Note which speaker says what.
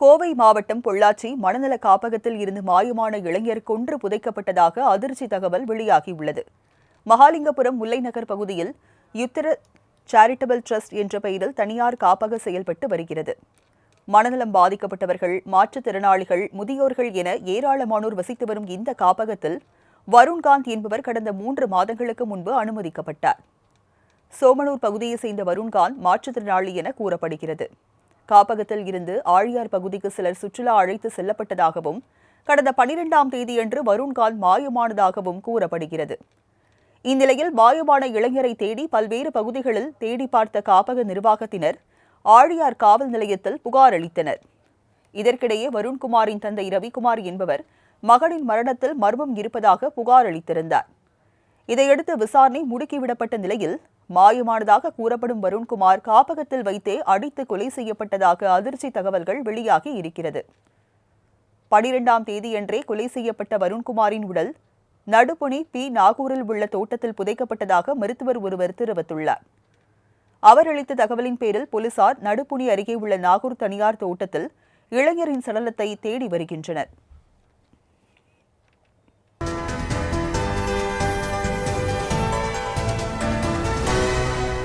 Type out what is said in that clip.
Speaker 1: கோவை மாவட்டம் பொள்ளாச்சி மனநல காப்பகத்தில் இருந்து மாயமான இளைஞர் கொன்று புதைக்கப்பட்டதாக அதிர்ச்சி தகவல் வெளியாகியுள்ளது. மகாலிங்கபுரம் முல்லைநகர் பகுதியில் யுத்திர சேரிட்டபிள் ட்ரஸ்ட் என்ற பெயரில் தனியார் காப்பக செயல்பட்டு வருகிறது. மனநலம் பாதிக்கப்பட்டவர்கள் மாற்றுத்திறனாளிகள் முதியோர்கள் என ஏராளமானோர் வசித்து வரும் இந்த காப்பகத்தில் வருண்காந்த் என்பவர் கடந்த மூன்று மாதங்களுக்கு முன்பு அனுமதிக்கப்பட்டார். சோமனூர் பகுதியை சேர்ந்த வருண்காந்த் மாற்றுத்திறனாளி என கூறப்படுகிறது. காப்பகத்தில் இருந்து ஆழியார் பகுதிக்கு சிலர் சுற்றுலா அழைத்து செல்லப்பட்டதாகவும் கடந்த பனிரெண்டாம் தேதியன்று வருண்கான் மாயமானதாகவும் கூறப்படுகிறது. இந்நிலையில் மாயமான இளைஞரை தேடி பல்வேறு பகுதிகளில் தேடி பார்த்த காப்பக நிர்வாகத்தினர் ஆழியார் காவல் நிலையத்தில் புகார் அளித்தனர். இதற்கிடையே வருண்குமாரின் தந்தை ரவிக்குமார் என்பவர் மகனின் மரணத்தில் மர்மம் இருப்பதாக புகார் அளித்திருந்தார். இதையடுத்து விசாரணை முடுக்கிவிடப்பட்ட நிலையில் மாயமானதாக கூறப்படும் வருண்குமார் காப்பகத்தில் வைத்தே அடித்து கொலை செய்யப்பட்டதாக அதிர்ச்சி தகவல்கள் வெளியாகி இருக்கிறது. பனிரெண்டாம் தேதியன்றே கொலை செய்யப்பட்ட வருண்குமாரின் உடல் நடுப்புணி பி. நாகூரில் உள்ள தோட்டத்தில் புதைக்கப்பட்டதாக மருத்துவர் ஒருவர் தெரிவித்துள்ளார். அவர் அளித்த தகவலின் பேரில் போலீசார் நடுப்புணி அருகே உள்ள நாகூர் தனியார் தோட்டத்தில் இளைஞரின் சடலத்தை தேடி வருகின்றனர்.